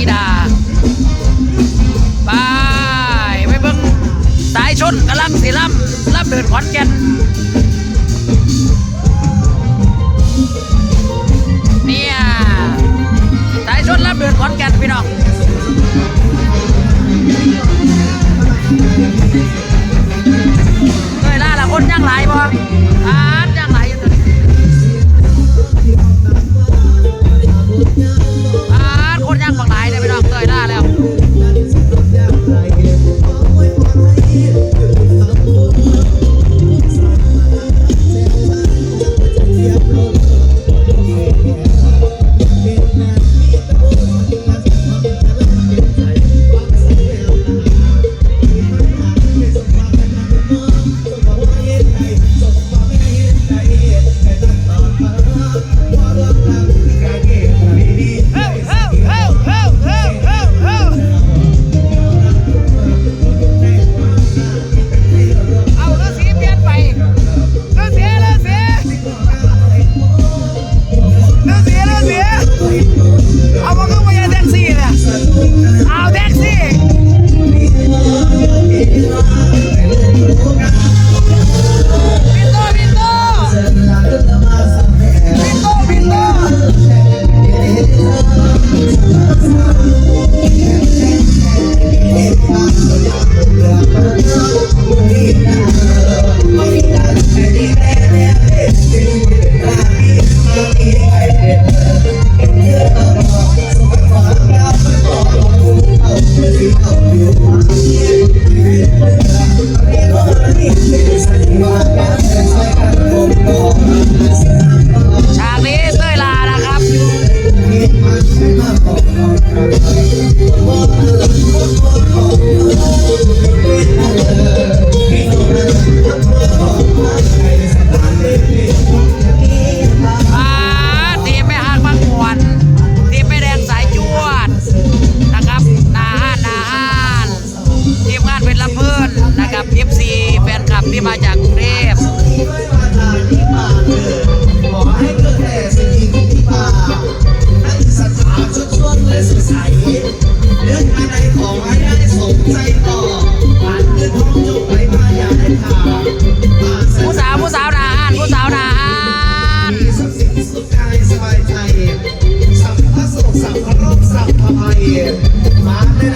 สีดาไปไปเบิ่งสายชนกำลังสิล่ำล่ำเดินขอนแก่นเนี่ยสายชนล่ำเดินขอนแก่นพี่น้องเคยล่าละคนย่างหลายบ่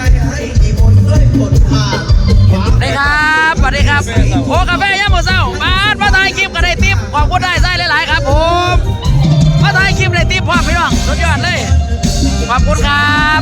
ด้ให้กี่มนต์ด้วยผลผ่านมาสวัสดีครับสวัสดีครับโอ้กาแฟยามหมดเศร้ามาดมาถ่ายคลิปกันได้ทิปขอบคุณได้ไส้หลายๆครับผมมาถ่ายคลิปได้ทิปพร้อมพี่น้องสุดยอดเลย ขอบคุณครับ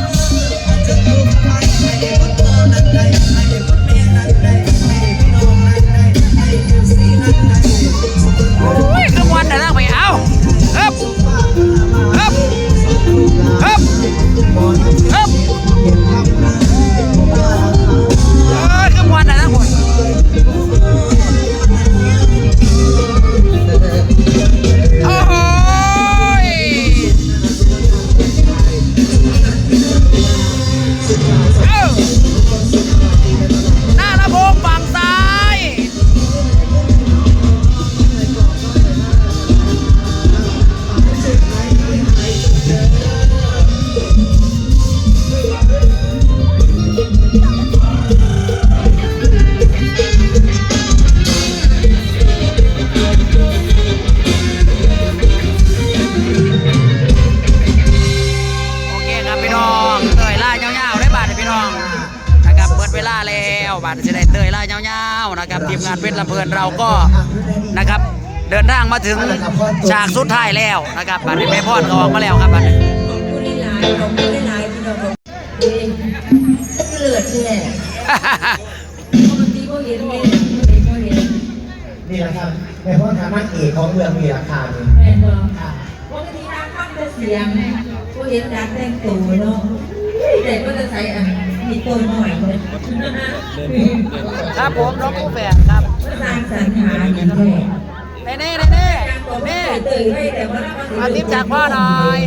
นะครับทีมงานเพชรลำเพลินเราก็นะครับ เดินทางมาถึงฉากสุดท้ายแล้วนะครับบาทนี้แม่พอดก็ออกมาแล้วครับบาทนี้ผู้ได้หลายของผู้ได้หลายพี่น้องของเองเลือดแท้ปกติก็เห็นเองก็เห็นนี่แหละครับในพ่อทางนักเอกของเมืองมีราคาหนึ่งแม่นบ่ปกติทางฟังแต่เสียงก็เห็นการแต่งตัวเนาะแต่ก็จะใส่อัน มีตัวหน่อยเลยครับผมน้องผู้แฝดครับสร้างสรรหาอย่างแท้เน่เน่เน่เน่เน่เน่เตยไว้แต่ว่าเรามาทิปจากพ่อหน่อย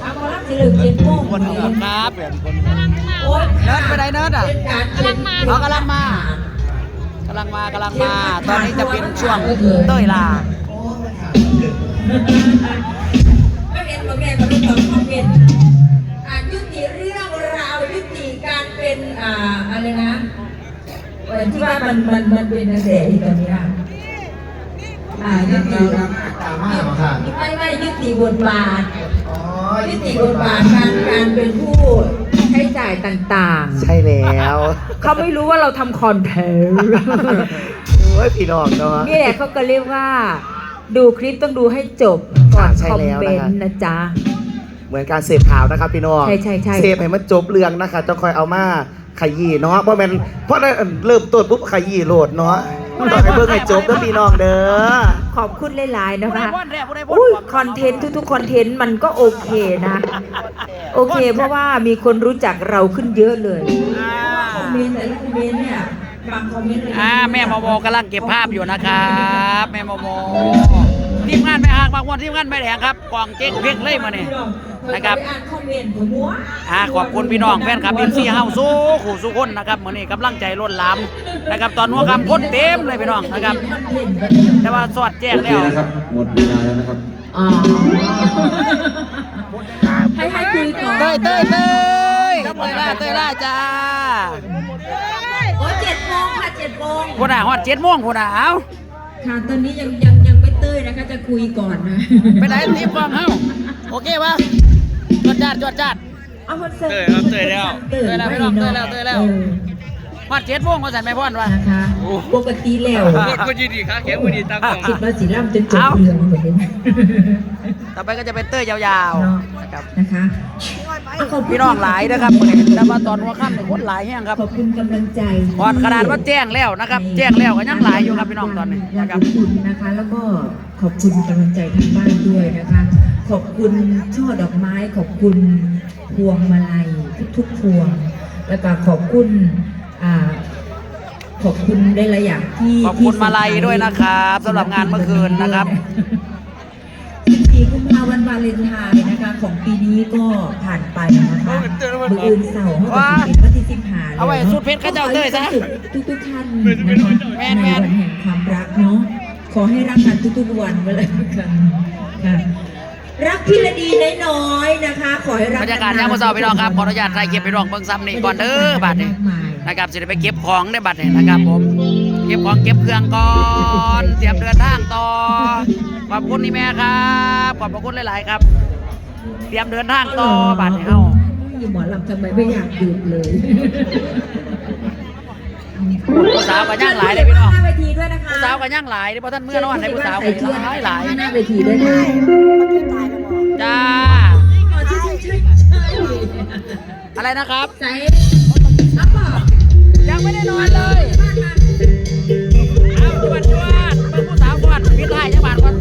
เอามารับสิลึกเจ็ดโมงคนเดียวครับโอ๊ยเนิร์ดไปไหนเนิร์ดอะเป็นการกำลังมาอ๋อกำลังมากำลังมากำลังมา ตอนนี้จะเป็นช่วงเต้ยลาก็เห็นว่าแม่ก็รู้ความความเป็น อะไรนะที่ว่ามันมันมันเป็นกระแสที่ตอนนี้ยอ่ายุติดราม่าค่ะไม่ไม่ยุติบทบาทยุติบทบาทการการเป็นผู้ใช้จ่ายต่างๆ ใช่แล้ว เขาไม่รู้ว่าเราทำคอนเทนต์โอ้ยพี่น้องเนาะนี่แหละเขาก็เรียกว่า ดูคลิปต้องดูให้จบก่อนใช่คอมแล้วเมนต์นะจ๊ะ เหมือนการเสพข่าวนะครับพี่น้องใช่ใช่ใช่ เสพให้มันจบเรื่องนะคะต้องคอยเอามาขยี้เนาะเพราะมันเพราะนั้นเริ่มต้นปุ๊บขยี้โหลดเนาะต้องให้เบิ่งให้จบเด้อพี่น้องเด้อ ขอบคุณหลายๆนะผู้ใดคะพ่อนแท้ผู้ใดพ่นอุ้ยความคอนเทนต์ทุกๆคอนเทนต์มันก็โอเคนะ โอเค เพราะว่ามีคนรู้จักเราขึ้นเยอะเลยอ่าคอมเมนต์แต่ละคอมเมนต์เนี่ยบางคอมเมนต์เลยอ่าแม่โมโมกำลังเก็บภาพอยู่นะครับแม่โมโมทีมงานแม่หางบางวันทีมงานแม่แดงครับกองเจ๊งเพ่งเลยมาเนี่ยนะครับไปอ่านคอมเม นต์ผมว่าอ่าขอบคุณพี่น้องแฟนคลับเอ็มซีเฮาสู้ขู่สู้คนนะครับมื้อนี้กำลังใจล้นหลามนะครับตอนหัวค่ำคนเต็มเลยพี่น้องนะครับคอนเทนต์ก็ได้แต่ว่าสอดแจ้งโอเคแล้วนะครับหมดเวลาแล้วนะครับอ๋อให้ให้คุยก่อนเต้ยเต้ยเต้ยเต้ยล่าเต้ยล่าจ้าโอ้เจ็ดโมงค่ะเจ็ดโมงพุ่นน่ะฮอด7:00นพุ่นน่ะเอ้าค่ะตอนนี้ยังยังยังไม่ เต้ยนะคะจะคุยก่อนนะไปไหนทีมกองเฮาโอเคปะจวดจ้าดจวดจ้าดเอาคอนเสิร์ตเต้ยครับเต้ยแล้ว เต้ยแล้วพี่น้องเต้ยแล้วเต้ยแล้ว ออฮอด7:00นว่าซั่นแม่พ่อนว่านะคะปกติแล้วก็ยินดีครับแข็งมือดีตามกล่อง คิดว่าสีล่ำจนจบเรื่องเหมือนกัน ต่อไปก็จะเป็นเต้ยยาวเนาะๆนะครับนะคะะขบคุณพี่น้องหลายนะครับมื้อนี้แต่ว่าตอนหัวค่ำนี่คนหลายแฮงครับขอบคุณกำลังใจพอดขนาดว่าแจ้งแล้วนะครับ แจ้งแล้วก็ยังหลายอยู่ครับพี่น้องตอนนี้อยากนะคขรัอบบคุณนะคะ แล้วก็ขอบคุณกำลังใจทางบ้านด้วยนะคะ ขอบคุณช่อดอกไม้ขอบคุณพวงมาลัยทุกๆพวง แล้วก็ขอบคุณอ่าขอบคุณได้หลายอย่างที่ขอบคุณมาลัยด้วยนะครับสำหรับงานเมื่อคืนนะครับ วาเลนไทน์นะคะของปีนี้ก็ผ่านไปนะคะมืออื่นเสาร์เมื่อวันที่วันที่สิบห้าเอาไว้สูตรเพชรข้าเจ้าเต้ยซะทุกทุกๆท่านนะคะแม่ในนแม่นวันแห่งความรักเนาะขอให้รักกันทุกๆวันเวลากันค่ะรักพี่ละดีน้อยๆนะคะ ขอให้รักบรรยากาศยามมื้อเช้าพี่น้องครับขออนุญาตถ่ายเก็บพี่น้องเบิ่งซ้ำนี่ก่อนเด้อบัดนี้มากมายนะครับสิได้ไปเก็บของในบัดนี้นะครับผม เก็บของเก็บเครื่องก่อนเตรียมเดินทางต่อ ขอบคุณนี่แม่ครับขอบพระคุณหลาย ๆ ครับ เตรียมเดินทางต่อบัดนี้เฮาอยู่หมอลำทำไมไม่อยากดื่มเลยผู้สาวก็ย่างหลายเลยพี่น้องหน้าเวทีด้วยนะคะผู้สาวก็ย่างหลายเด้อเพราะท่านเมื่อนอนในผู้สาวก็หลายหลายหน้าเวทีด้วยนะจ้าอ๋อใช่ใช่ใช่ใช่อะไรนะครับใส่อัปเปอร์ยังไม่ได้นอนเลย คิดได้จังหวัดก่อน